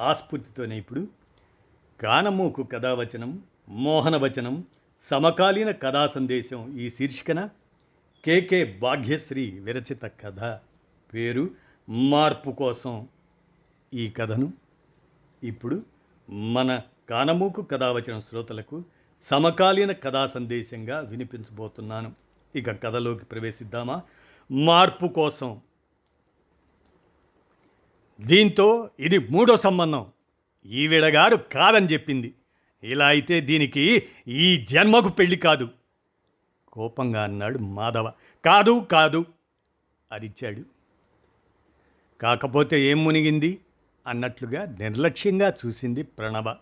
ఆస్ఫూర్తితోనే ఇప్పుడు కానమూకు కథావచనం మోహనవచనం సమకాలీన కథా సందేశం ఈ శీర్షికన కేకే భాగ్యశ్రీ విరచిత కథ పేరు మార్పు కోసం ఈ కథను. ఇప్పుడు మన కానమూకు కథావచనం శ్రోతలకు సమకాలీన కథా సందేశంగా వినిపించబోతున్నాను. ఇక కథలోకి ప్రవేశిద్దామా? మార్పు కోసం. దీంతో ఇది మూడో సంబంధం. ఈవిడగారు కాదని చెప్పింది. ఇలా అయితే దీనికి ఈ జన్మకు పెళ్ళి కాదు. కోపంగా అన్నాడు మాధవ. కాదు కాదు అరిచాడు. కాకపోతే ఏం మునిగింది? అన్నట్లుగా నిర్లక్ష్యంగా చూసింది ప్రణవ.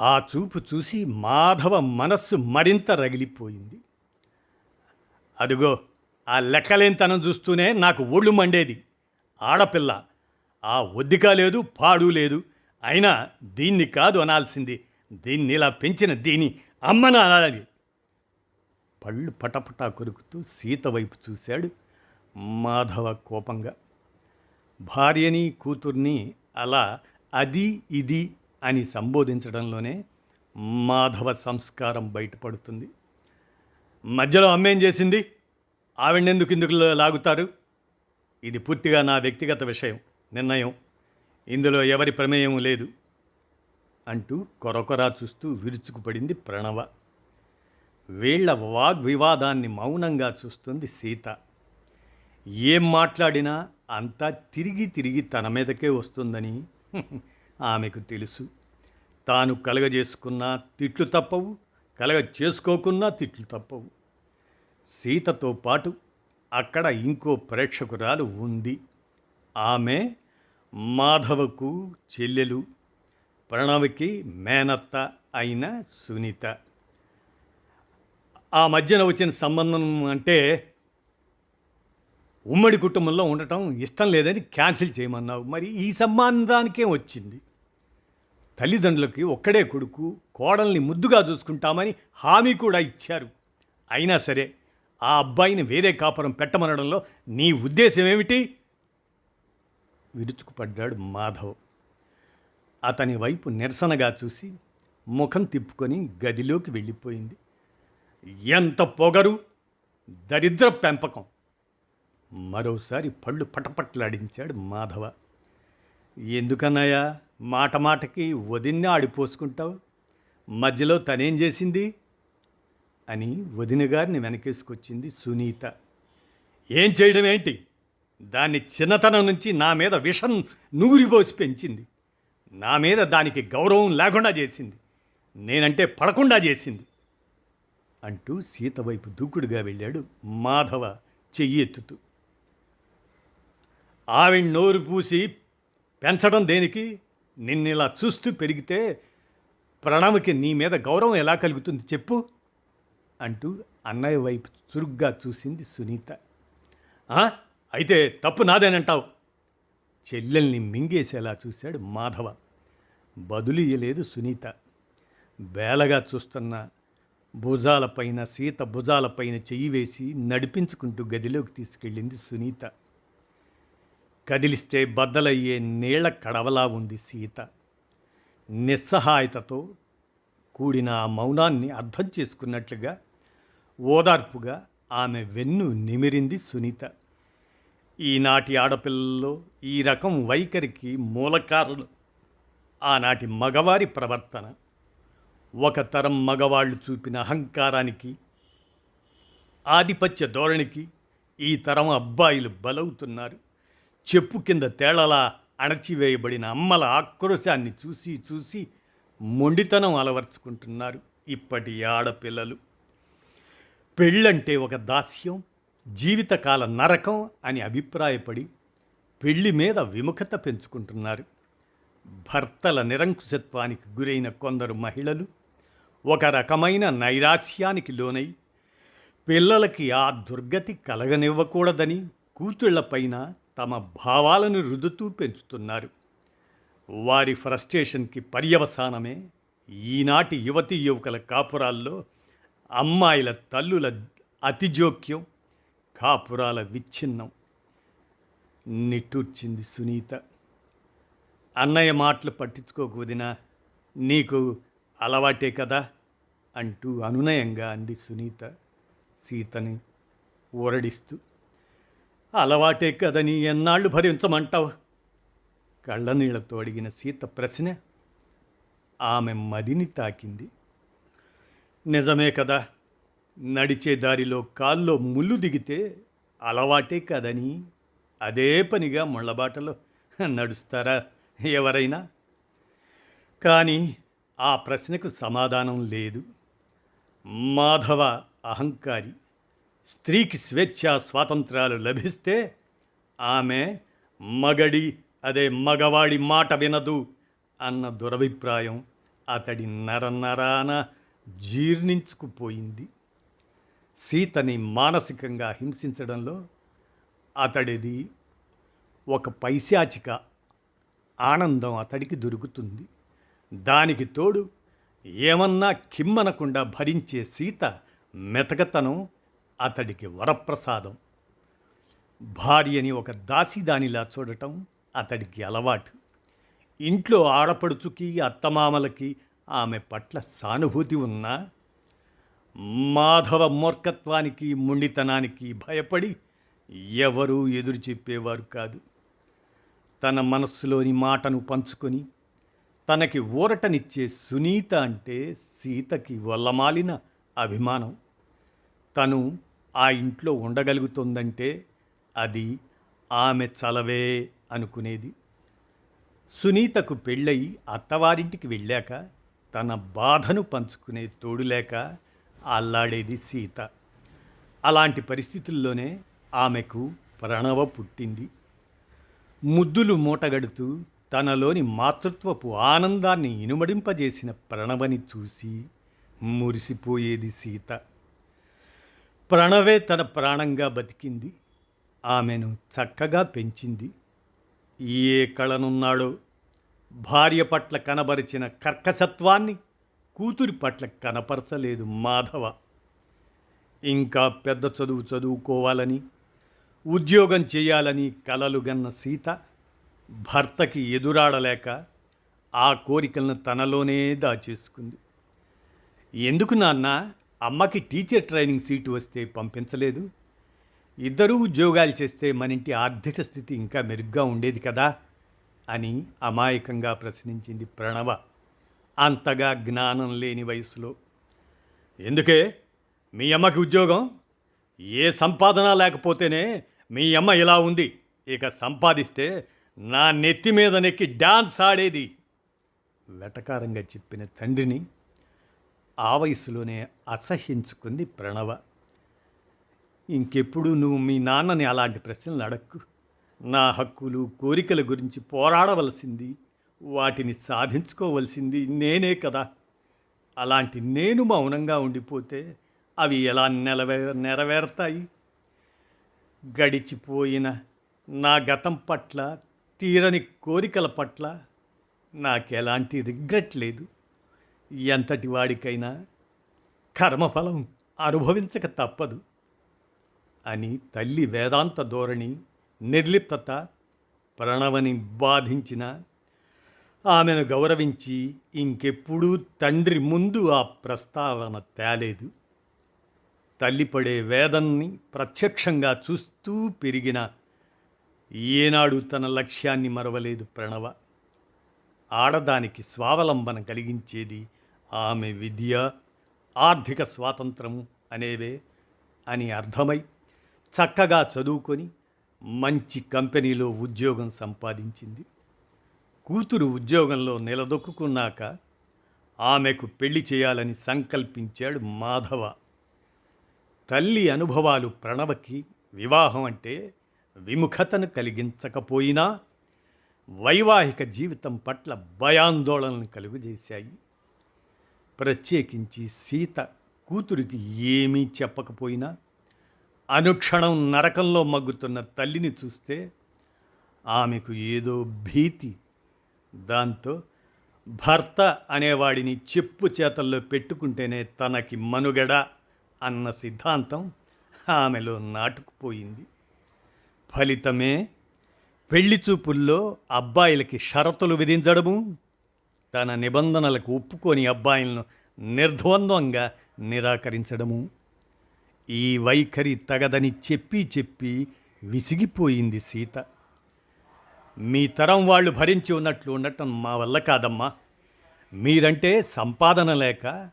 ఆ చూపు చూసి మాధవ మనస్సు మరింత రగిలిపోయింది. అదిగో ఆ లెక్కలేనితనం చూస్తూనే నాకు ఒళ్ళు మండేది. ఆడపిల్ల. ఆ ఒద్దిక లేదు పాడు లేదు. అయినా దీన్ని కాదు అనాల్సింది. దీన్ని ఇలా పెంచిన దీని అమ్మన అనాలి. పళ్ళు పటపటా కొరుకుతూ సీత వైపు చూశాడు మాధవ కోపంగా. భార్యని కూతుర్ని అలా అది ఇది అని సంబోధించడంలోనే మాధవ సంస్కారం బయటపడుతుంది. మధ్యలో అమ్మేం చేసింది? ఆవిడెందుకు ఇందుకు లాగుతారు? ఇది పూర్తిగా నా వ్యక్తిగత విషయం. నిర్ణయం. ఇందులో ఎవరి ప్రమేయం లేదు. అంటూ కొరకొరా చూస్తూ విరుచుకుపడింది ప్రణవ. వీళ్ళ వాగ్వివాదాన్ని మౌనంగా చూస్తుంది సీత. ఏం మాట్లాడినా అంతా తిరిగి తిరిగి తన మీదకే వస్తుందని ఆమెకు తెలుసు. తాను కలగజేసుకున్నా తిట్లు తప్పవు కలగ చేసుకోకున్నా తిట్లు తప్పవు. సీతతో పాటు అక్కడ ఇంకో ప్రేక్షకురాలు ఉంది. ఆమె మాధవకు చెల్లెలు ప్రణవ్కి మేనత్త అయిన సునీత. ఆ మధ్యన వచ్చిన సంబంధం అంటే ఉమ్మడి కుటుంబంలో ఉండటం ఇష్టం లేదని క్యాన్సిల్ చేయమన్నావు. మరి ఈ సంబంధానికే వచ్చింది. తల్లిదండ్రులకి ఒక్కడే కొడుకు కోడల్ని ముద్దుగా చూసుకుంటామని హామీ కూడా ఇచ్చారు. అయినా సరే ఆ అబ్బాయిని వేరే కాపురం పెట్టమనడంలో నీ ఉద్దేశం ఏమిటి? విరుచుకుపడ్డాడు మాధవ్. అతని వైపు నిరసనగా చూసి ముఖం తిప్పుకొని గదిలోకి వెళ్ళిపోయింది. ఎంత పొగరు! దరిద్ర పెంపకం! మరోసారి పళ్ళు పటపట్లాడించాడు మాధవ. ఎందుకన్నాయా మాట మాటకి వదిన్ని ఆడిపోసుకుంటావు మధ్యలో తనేం చేసింది? అని వదిన గారిని వెనకేసుకొచ్చింది సునీత. ఏం చేయడం ఏంటి దాన్ని చిన్నతనం నుంచి నా మీద విషం నూరిపోసి పెంచింది. నా మీద దానికి గౌరవం లేకుండా చేసింది. నేనంటే పడకుండా చేసింది. అంటూ సీత వైపు దూకుడుగా వెళ్ళాడు మాధవ చెయ్యి ఎత్తుతూ. ఆవిడ నోరు పూసి పెంచడం దేనికి? నిన్నిలా చూస్తూ పెరిగితే ప్రణవ్కి నీ మీద గౌరవం ఎలా కలుగుతుంది చెప్పు అంటూ అన్నయ్య వైపు చురుగ్గా చూసింది సునీత. "ఆ? అయితే తప్పు నాదేనంటావు. చెల్లెల్ని మింగేసేలా చూశాడు మాధవ. బదులు ఇయ్యలేదు సునీత. బేలగా చూస్తున్న భుజాలపైన సీత భుజాలపైన చెయ్యి వేసి నడిపించుకుంటూ గదిలోకి తీసుకెళ్ళింది సునీత. కదిలిస్తే బద్దలయ్యే నీళ్ళ కడవలా ఉంది సీత. నిస్సహాయతతో కూడిన ఆ మౌనాన్ని అర్థం చేసుకున్నట్లుగా ఓదార్పుగా ఆమె వెన్ను నిమిరింది సునీత. ఈనాటి ఆడపిల్లల్లో ఈ రకం వైఖరికి మూలకారణం. ఆనాటి మగవారి ప్రవర్తన. ఒక తరం మగవాళ్ళు చూపిన అహంకారానికి ఆధిపత్య ధోరణికి ఈ తరం అబ్బాయిలు బలవుతున్నారు. చెప్పు కింద తేళలా అణచివేయబడిన అమ్మల ఆక్రోశాన్ని చూసి చూసి మొండితనం అలవర్చుకుంటున్నారు ఇప్పటి ఆడపిల్లలు. పెళ్ళంటే ఒక దాస్యం జీవితకాల నరకం అని అభిప్రాయపడి పెళ్ళి మీద విముఖత పెంచుకుంటున్నారు. భర్తల నిరంకుశత్వానికి గురైన కొందరు మహిళలు ఒక రకమైన నైరాస్యానికి లోనై పిల్లలకి ఆ దుర్గతి కలగనివ్వకూడదని కూతుళ్ళపైన తమ భావాలను రుదుతూ పెంచుతున్నారు. వారి ఫ్రస్ట్రేషన్కి పర్యవసానమే ఈనాటి యువతీ యువకుల కాపురాల్లో అమ్మాయిల తల్లుల అతిజోక్యం. కాపురాల విచ్ఛిన్నం. నిట్టూర్చింది సునీత. అన్నయ్య మాటలు పట్టించుకోకూదినా నీకు అలవాటే కదా? అంటూ అనునయంగా అంది సునీత సీతని ఊరడిస్తూ. అలవాటే కదని ఎన్నాళ్ళు భరించమంటావు? కళ్ళనీళ్ళతో అడిగిన సీత ప్రశ్న ఆమె మదిని తాకింది. నిజమే కదా? నడిచే దారిలో కాల్లో ముళ్ళు దిగితే అలవాటే కదని అదే పనిగా ముళ్ళబాటలో నడుస్తారా ఎవరైనా? కానీ ఆ ప్రశ్నకు సమాధానం లేదు. మాధవ అహంకారి స్త్రీకి స్వేచ్ఛ స్వాతంత్రాలు లభిస్తే ఆమె మగడి అదే మగవాడి మాట వినదు అన్న దురభిప్రాయం అతడి నరనరాన జీర్ణించుకుపోయింది. సీతని మానసికంగా హింసించడంలో అతడిది ఒక పైశాచిక ఆనందం అతడికి దొరుకుతుంది. దానికి తోడు ఏమన్నా కిమ్మనకుండా భరించే సీత మెతకతనం అతడికి వరప్రసాదం. భార్యని ఒక దాసిదానిలా చూడటం అతడికి అలవాటు. ఇంట్లో ఆడపడుచుకి అత్తమామలకి ఆమె పట్ల సానుభూతి ఉన్నా మాధవ మూర్ఖత్వానికి మొండితనానికి భయపడి ఎవరూ ఎదురు చెప్పేవారు కాదు. తన మనస్సులోని మాటను పంచుకొని తనకి ఊరటనిచ్చే సునీత అంటే సీతకి వల్లమాలిన అభిమానం. తను ఆ ఇంట్లో ఉండగలుగుతుందంటే అది ఆమె చలవే అనుకునేది. సునీతకు పెళ్ళై అత్తవారింటికి వెళ్ళాక తన బాధను పంచుకునే తోడు లేక అల్లాడేది సీత. అలాంటి పరిస్థితుల్లోనే ఆమెకు ప్రణవ పుట్టింది. ముద్దులు మూటగడుతూ తనలోని మాతృత్వపు ఆనందాన్ని ఇనుమడింపజేసిన ప్రణవని చూసి మురిసిపోయేది సీత. ప్రణవే తన ప్రాణంగా బతికింది. ఆమెను చక్కగా పెంచింది. ఏ కళనున్నాడో? భార్య పట్ల కనబరిచిన కర్కశత్వాన్ని కూతురి పట్ల కనపరచలేదు మాధవ. ఇంకా పెద్ద చదువు చదువుకోవాలని ఉద్యోగం చేయాలని కలలుగన్న సీత భర్తకి ఎదురాడలేక ఆ కోరికలను తనలోనే దాచేసుకుంది. ఎందుకు నాన్న అమ్మకి టీచర్ ట్రైనింగ్ సీటు వస్తే పంపించలేదు? ఇద్దరూ ఉద్యోగాలు చేస్తే మన ఇంటి ఆర్థిక స్థితి ఇంకా మెరుగ్గా ఉండేది కదా అని అమాయకంగా ప్రశ్నించింది ప్రణవ. అంతగా జ్ఞానం లేని వయసులో ఎందుకే? మీ అమ్మకి ఉద్యోగం? ఏ సంపాదన లేకపోతేనే మీ అమ్మ ఇలా ఉంది. ఇక సంపాదిస్తే నా నెత్తి మీద నెక్కి డాన్స్ ఆడేది. వెటకారంగా చెప్పిన తండ్రిని ఆ వయసులోనే అసహ్యించుకుంది ప్రణవ. ఇంకెప్పుడు నువ్వు మీ నాన్నని అలాంటి ప్రశ్నలు అడక్కు. నా హక్కులు కోరికల గురించి పోరాడవలసింది వాటిని సాధించుకోవలసింది నేనే కదా. అలాంటి నేను మౌనంగా ఉండిపోతే అవి ఎలా నెలవే నెరవేరుతాయి? గడిచిపోయిన నా గతం పట్ల తీరని కోరికల పట్ల నాకెలాంటి రిగ్రెట్ లేదు. ఎంతటి వాడికైనా కర్మఫలం అనుభవించక తప్పదు అని తల్లి వేదాంత ధోరణి నిర్లిప్తత ప్రణవని బాధించిన ఆమెను గౌరవించి ఇంకెప్పుడూ తండ్రి ముందు ఆ ప్రస్తావన తేలేదు. తల్లిపడే వేదన్ని ప్రత్యక్షంగా చూస్తూ పెరిగిన ఏనాడు తన లక్ష్యాన్ని మరవలేదు ప్రణవ. ఆడదానికి స్వావలంబన కలిగించేది ఆమె విద్య ఆర్థిక స్వాతంత్రం అనేవే అని అర్థమై చక్కగా చదువుకొని మంచి కంపెనీలో ఉద్యోగం సంపాదించింది. కూతురు ఉద్యోగంలో నిలదొక్కున్నాక ఆమెకు పెళ్ళి చేయాలని సంకల్పించాడు మాధవ. తల్లి అనుభవాలు ప్రణవకి వివాహం అంటే విముఖతను కలిగించకపోయినా వైవాహిక జీవితం పట్ల భయాందోళనలు కలుగజేశాయి. ప్రత్యేకించి సీత కూతురికి ఏమీ చెప్పకపోయినా అనుక్షణం నరకంలో మగ్గుతున్న తల్లిని చూస్తే ఆమెకు ఏదో భీతి దాంతో భర్త అనేవాడిని చెప్పు చేతల్లో పెట్టుకుంటేనే తనకి మనుగడ అన్న సిద్ధాంతం ఆమెలో నాటుకుపోయింది. ఫలితమే పెళ్ళి చూపుల్లో అబ్బాయిలకి షరతులు విధించడము తన నిబంధనలకు ఒప్పుకొని అబ్బాయిలను నిర్ద్వంద్వంగా నిరాకరించడము. ఈ వైఖరి తగదని చెప్పి చెప్పి విసిగిపోయింది సీత. మీ తరం వాళ్ళు భరించి ఉన్నట్లు ఉండటం మా వల్ల కాదమ్మా. మీరంటే సంపాదన లేక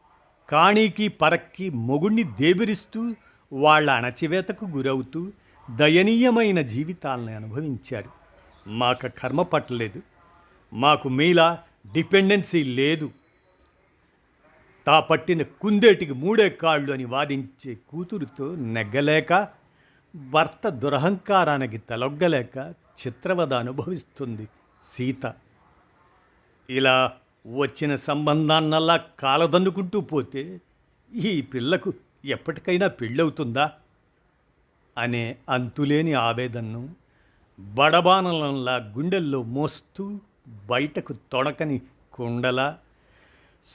కాణీకి పరక్కి మొగుణ్ణి దేబిరిస్తూ వాళ్ళ అణచివేతకు గురవుతూ దయనీయమైన జీవితాలను అనుభవించారు. మాకు కర్మ పట్టలేదు. మాకు మీలా డిపెండెన్సీ లేదు. తా పట్టిన కుందేటికి మూడే కాళ్ళు అని వాదించే కూతురుతో నెగ్గలేక భర్త దురహంకారానికి తలొగ్గలేక చిత్రవద అనుభవిస్తుంది సీత. ఇలా వచ్చిన సంబంధాన్నల్లా కాలదన్నుకుంటూ పోతే ఈ పిల్లకు ఎప్పటికైనా పెళ్ళవుతుందా? అనే అంతులేని ఆవేదనను బడబానలంలా గుండెల్లో మోస్తూ బయటకు తొడకని కుండలా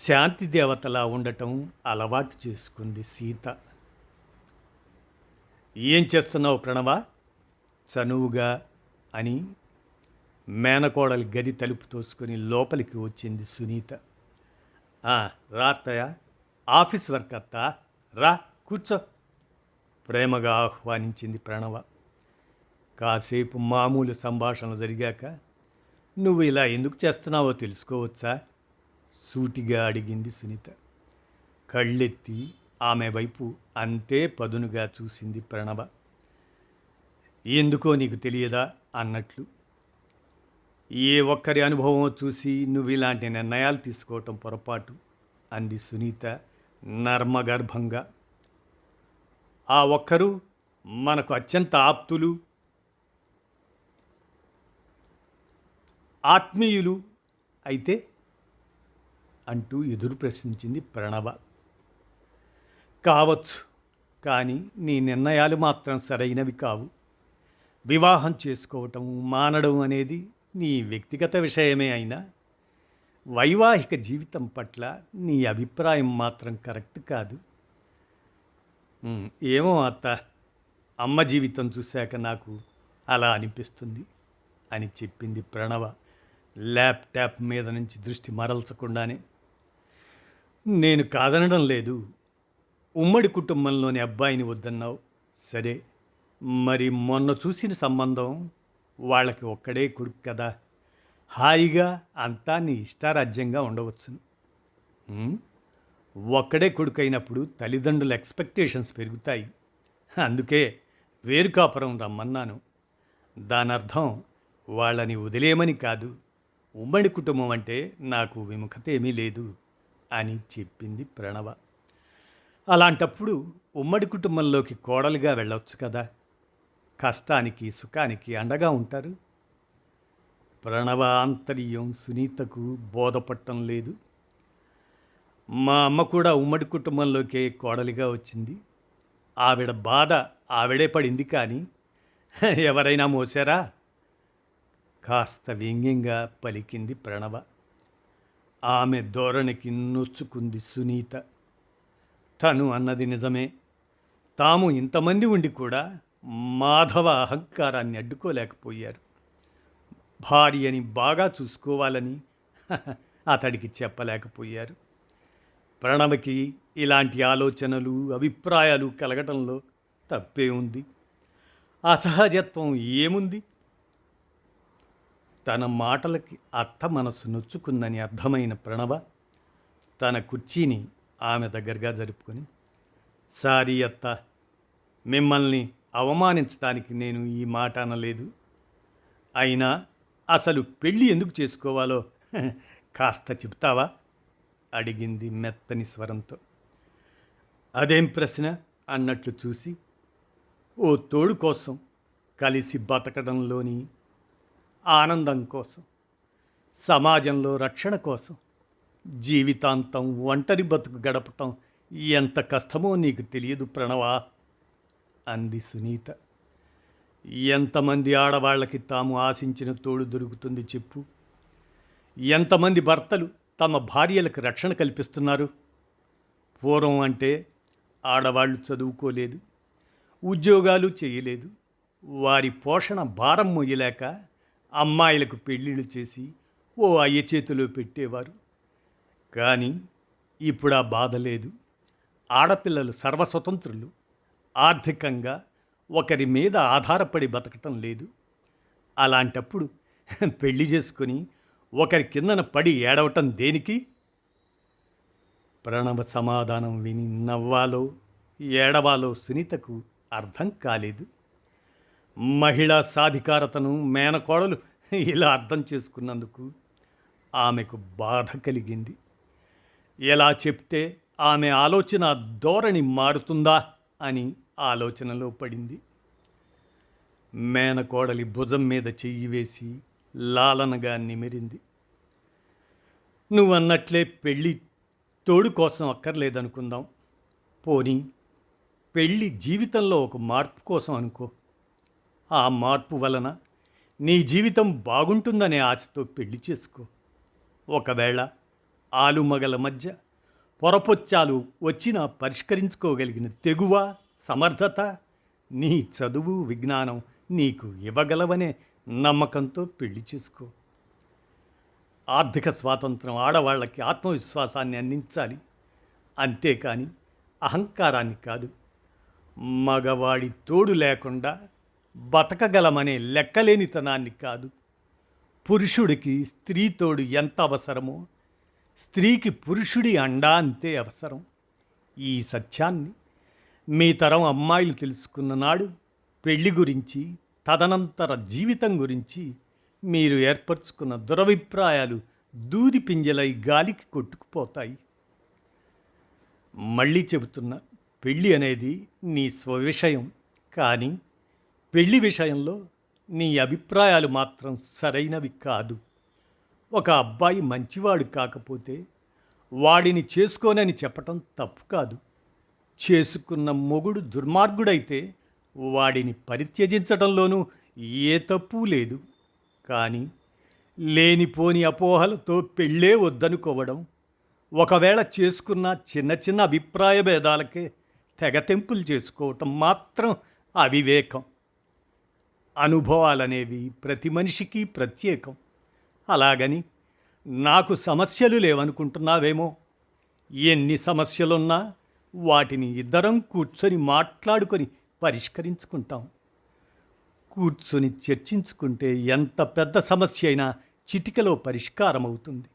శాంతి దేవతలా ఉండటం అలవాటు చేసుకుంది సీత. ఏం చేస్తున్నావు ప్రణవ? చనువుగా అని మేనకోడలి గది తలుపు తోసుకొని లోపలికి వచ్చింది సునీత. "ఆ, ఆఫీస్ వర్క్ అత్తా రా కూర్చో ప్రేమగా ఆహ్వానించింది ప్రణవ. కాసేపు మామూలు సంభాషణ జరిగాక నువ్వు ఇలా ఎందుకు చేస్తున్నావో తెలుసుకోవచ్చా? సూటిగా అడిగింది సునీత. కళ్ళెత్తి ఆమె వైపు అంతే పదునుగా చూసింది ప్రణవ. ఎందుకో నీకు తెలియదా? అన్నట్లు ఏ ఒక్కరి అనుభవం చూసి నువ్వు ఇలాంటి నిర్ణయాలు తీసుకోవటం పొరపాటు అంది సునీత నర్మగర్భంగా. ఆ ఒక్కరు మనకు అత్యంత ఆప్తులు ఆత్మీయులు అయితే అంటూ ఎదురు ప్రశ్నించింది ప్రణవ. కావచ్చు కానీ నీ నిర్ణయాలు మాత్రం సరైనవి కావు. వివాహం చేసుకోవటం మానడం అనేది నీ వ్యక్తిగత విషయమే అయినా వైవాహిక జీవితం పట్ల నీ అభిప్రాయం మాత్రం కరెక్ట్ కాదు. ఏమో అత్త అమ్మ జీవితం చూశాక నాకు అలా అనిపిస్తుంది అని చెప్పింది ప్రణవ ల్యాప్టాప్ మీద నుంచి దృష్టి మరల్చకుండానే. నేను కాదనడం లేదు ఉమ్మడి కుటుంబంలోని అబ్బాయిని వద్దన్నావు. సరే మరి మొన్న చూసిన సంబంధం వాళ్ళకి ఒక్కడే కొడుకు కదా. హాయిగా అంతా నీ ఇష్టారాజ్యంగా ఉండవచ్చును. ఒక్కడే కొడుకు అయినప్పుడు తల్లిదండ్రుల ఎక్స్పెక్టేషన్స్ పెరుగుతాయి. అందుకే వేరుకాపురం రమ్మన్నాను. దానర్థం వాళ్ళని వదిలేయమని కాదు. ఉమ్మడి కుటుంబం అంటే నాకు విముఖత ఏమీ లేదు అని చెప్పింది ప్రణవ. అలాంటప్పుడు ఉమ్మడి కుటుంబంలోకి కోడలుగా వెళ్ళొచ్చు కదా. కష్టానికి సుఖానికి అండగా ఉంటారు. ప్రణవ ఆంతర్యం సునీతకు బోధపట్టం లేదు. మా అమ్మ కూడా ఉమ్మడి కుటుంబంలోకే కోడలిగా వచ్చింది. ఆవిడ బాధ ఆవిడే పడింది కానీ ఎవరైనా మోసారా? కాస్త వ్యంగ్యంగా పలికింది ప్రణవ. ఆమె ధోరణికి నొచ్చుకుంది సునీత. తను అన్నది నిజమే. తాము ఇంతమంది ఉండి కూడా మాధవ అహంకారాన్ని అడ్డుకోలేకపోయారు. భార్యని బాగా చూసుకోవాలని అతడికి చెప్పలేకపోయారు. ప్రణవకి ఇలాంటి ఆలోచనలు అభిప్రాయాలు కలగటంలో తప్పే ఉంది. అసహజత్వం ఏముంది? తన మాటలకి అత్త మనసు నొచ్చుకుందని అర్థమైన ప్రణవ తన కుర్చీని ఆమె దగ్గరగా జరుపుకొని సారీ అత్త మిమ్మల్ని అవమానించడానికి నేను ఈ మాట అనలేదు. అయినా అసలు పెళ్ళి ఎందుకు చేసుకోవాలో కాస్త చెప్తావా అడిగింది మెత్తని స్వరంతో. అదేం ప్రశ్న? అన్నట్లు చూసి ఓ తోడు కోసం కలిసి బతకడంలోని ఆనందం కోసం సమాజంలో రక్షణ కోసం జీవితాంతం ఒంటరి బతుకు గడపటం ఎంత కష్టమో నీకు తెలియదు ప్రణవా. అంది సునీత. ఎంతమంది ఆడవాళ్ళకి తాము ఆశించిన తోడు దొరుకుతుంది చెప్పు. ఎంతమంది భర్తలు తమ భార్యలకు రక్షణ కల్పిస్తున్నారు? పూర్వం అంటే ఆడవాళ్ళు చదువుకోలేదు ఉద్యోగాలు చేయలేదు వారి పోషణ భారం మొయ్యలేక అమ్మాయిలకు పెళ్ళిళ్ళు చేసి ఓ అయ్య చేతిలో పెట్టేవారు. కానీ ఇప్పుడు ఆ బాధ లేదు. ఆడపిల్లలు సర్వస్వతంత్రులు ఆర్థికంగా ఒకరి మీద ఆధారపడి బతకటం లేదు. అలాంటప్పుడు పెళ్ళి చేసుకొని ఒకరి కిందన పడి ఏడవటం దేనికి? ప్రణవ సమాధానం విని నవ్వాలో ఏడవాలో సునీతకు అర్థం కాలేదు. మహిళా సాధికారతను మేనకోడలు ఇలా అర్థం చేసుకున్నందుకు ఆమెకు బాధ కలిగింది. ఎలా చెప్తే ఆమె ఆలోచన ధోరణి మారుతుందా అని ఆలోచనలో పడింది. మేనకోడలి భుజం మీద చెయ్యి వేసి లాలనగా నిమిరింది. నువ్వన్నట్లే పెళ్ళి తోడు కోసం అక్కర్లేదనుకుందాం. పోనీ పెళ్ళి జీవితంలో ఒక మార్పు కోసం అనుకో. ఆ మార్పు వలన నీ జీవితం బాగుంటుందనే ఆశతో పెళ్ళి చేసుకో. ఒకవేళ ఆలుమగల మధ్య పొరపొచ్చాలు వచ్చినా పరిష్కరించుకోగలిగిన తెగువ సమర్థత నీ చదువు విజ్ఞానం నీకు ఇవ్వగలవనే నమ్మకంతో పెళ్ళి చేసుకో. ఆర్థిక స్వాతంత్రం ఆడవాళ్ళకి ఆత్మవిశ్వాసాన్ని అందించాలి. అంతేకాని అహంకారాన్ని కాదు. మగవాడి తోడు లేకుండా బతకగలమనే లెక్కలేనితనాన్ని కాదు. పురుషుడికి స్త్రీ తోడు ఎంత అవసరమో స్త్రీకి పురుషుడి అండా అంతే అవసరం. ఈ సత్యాన్ని మీ తరం అమ్మాయిలు తెలుసుకున్న నాడు పెళ్ళి గురించి తదనంతర జీవితం గురించి మీరు ఏర్పరచుకున్న దురభిప్రాయాలు దూది పింజలై గాలికి కొట్టుకుపోతాయి. మళ్ళీ చెబుతున్నా పెళ్ళి అనేది నీ స్వవిషయం కానీ పెళ్ళి విషయంలో నీ అభిప్రాయాలు మాత్రం సరైనవి కాదు. ఒక అబ్బాయి మంచివాడు కాకపోతే వాడిని చేసుకోనని చెప్పటం తప్పు కాదు. చేసుకున్న మొగుడు దుర్మార్గుడైతే వాడిని పరిత్యజించడంలోనూ ఏ తప్పు లేదు. కానీ లేనిపోని అపోహలతో పెళ్ళే వద్దనుకోవడం ఒకవేళ చేసుకున్న చిన్న చిన్న అభిప్రాయ భేదాలకే తెగతెంపులు చేసుకోవటం మాత్రం అవివేకం. అనుభవాలనేవి ప్రతి మనిషికి ప్రత్యేకం. అలాగని నాకు సమస్యలు లేవనుకుంటున్నావేమో? ఎన్ని సమస్యలున్నా వాటిని ఇద్దరం కూర్చొని మాట్లాడుకొని పరిష్కరించుకుంటాం. కూర్చొని చర్చించుకుంటే ఎంత పెద్ద సమస్య అయినా చిటికలో పరిష్కారం అవుతుంది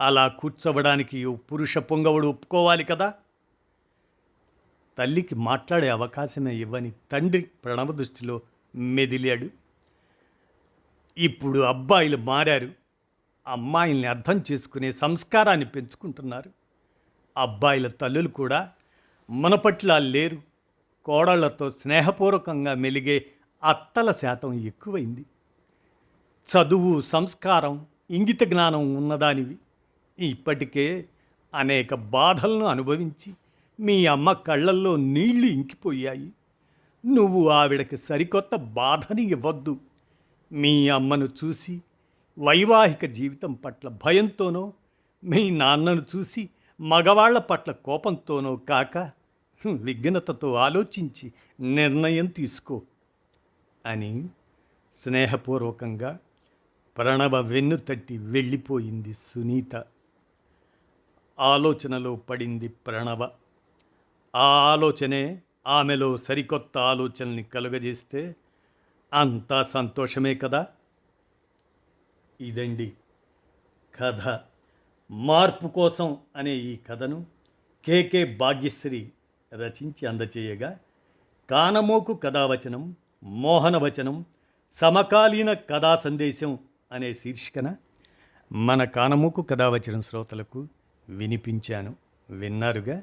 అలా కూర్చోవడానికి ఓ పురుష పొంగవుడు ఒప్పుకోవాలి కదా? తల్లికి మాట్లాడే అవకాశమే ఇవ్వని తండ్రి ప్రణవ దృష్టిలో మెదిలాడు. ఇప్పుడు అబ్బాయిలు మారారు. అమ్మాయిల్ని అర్థం చేసుకునే సంస్కారాన్ని పెంచుకుంటున్నారు. అబ్బాయిల తల్లులు కూడా మన పట్ల లేరు. కోడళ్ళతో స్నేహపూర్వకంగా మెలిగే అత్తల శాతం ఎక్కువైంది. చదువు సంస్కారం ఇంగిత జ్ఞానం ఉన్నదానివి. ఇప్పటికే అనేక బాధలను అనుభవించి మీ అమ్మ కళ్ళల్లో నీళ్ళు ఇంకిపోయాయి. నువ్వు ఆవిడకి సరికొత్త బాధని ఇవ్వద్దు. మీ అమ్మను చూసి వైవాహిక జీవితం పట్ల భయంతోనో మీ నాన్నను చూసి మగవాళ్ళ పట్ల కోపంతోనో కాక విఘ్నతతో ఆలోచించి నిర్ణయం తీసుకో అని స్నేహపూర్వకంగా ప్రణవ వెన్ను తట్టి వెళ్ళిపోయింది సునీత. ఆలోచనలో పడింది ప్రణవ. ఆ ఆలోచనే ఆమెలో సరికొత్త ఆలోచనల్ని కలుగజేస్తే అంతా సంతోషమే కదా? ఇదండి కథ. మార్పు కోసం అనే ఈ కథను కేకే భాగ్యశ్రీ రచించి అందచేయగా కానమోకు కథావచనం మోహనవచనం సమకాలీన కథా సందేశం అనే శీర్షికన మన కానమూకు కథావచనం శ్రోతలకు వినిపించాను. విన్నారుగా?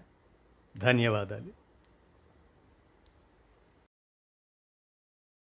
ధన్యవాదాలు.